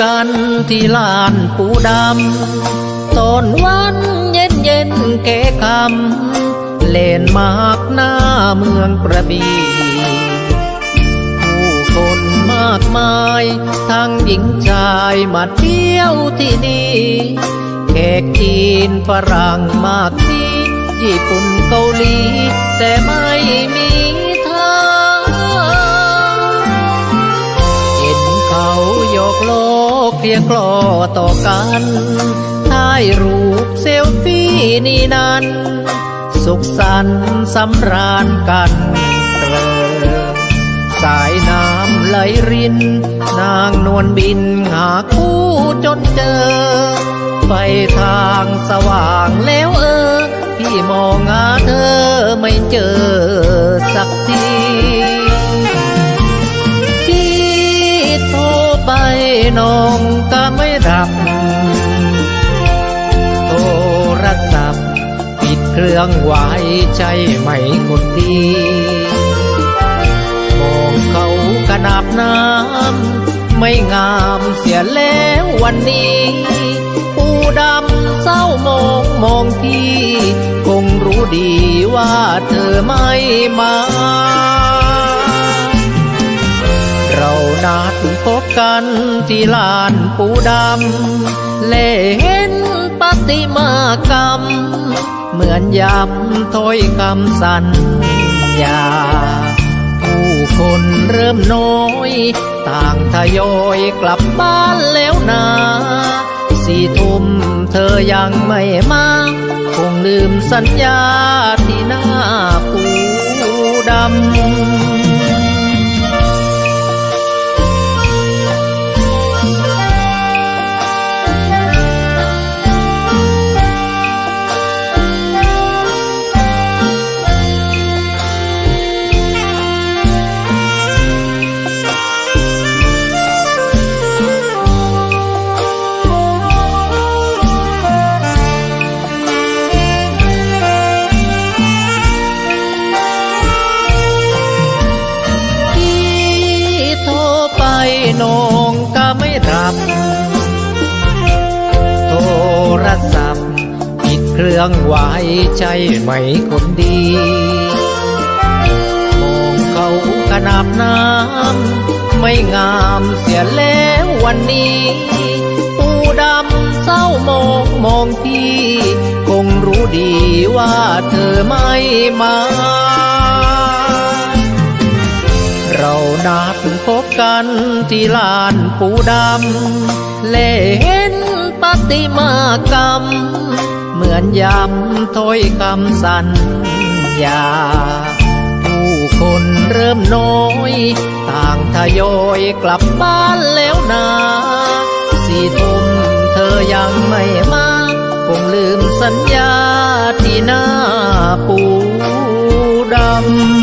กันที่ลานปูดำตอนวันเย็นเย็นเกคำเล่นมากหน้าเมืองกระบี่ผู้คนมากมาย ทั้งหญิงชายมาเที่ยวที่นี่แขกจีนฝรั่งมากที่ญี่ปุ่นเกาหลี แต่ไม่มี พียงกลอต่อกันถ่ายรูปเซลฟี่นี่นั้น สุขสันต์สำราญกันเกลอสายน้ำไหลริน นางนวลบินหาคู่จนเจอไฟทางสว่างแล้วเออ พี่มองหาเธอไม่เจอสักที น้องก็ไม่รับ โทรศัพท์ปิดเครื่องไว้ใช่ไหมคนดีมองเขากระนาบน้ำไม่งามเสียแล้ววันนี้ปูดำเศร้ามองมองพี่ คงรู้ดีว่าเธอไม่มา พบกันที่ลานปูดำเล่เห็นปฏิมากรรม เหมือนย้ำถ้อยคำสัญญา ผู้คนเริ่มน้อย ต่างทยอยกลับบ้านแล้วนาสี่ทุ่มเธอยังไม่มา คงลืมสัญญาที่หน้าปูดำ นงก็ไม่รับ โทรศัพท์ปิดเครื่องไว้ใช่ไหมคนดีมองเขาขนาบน้ำไม่งามเสียแล้ววันนี้ปูดำเศร้ามองมองพี่ คงรู้ดีว่าเธอไม่มา กันที่ลานปูดำเล่นปฏิมากรรม เหมือนยำถ้อยคำสัญญา ผู้คนเริ่มน้อย ต่างทยอยกลับบ้านแล้วนาสี่ทุ่มเธอยังไม่มาคงลืมสัญญาที่หน้าปูดำ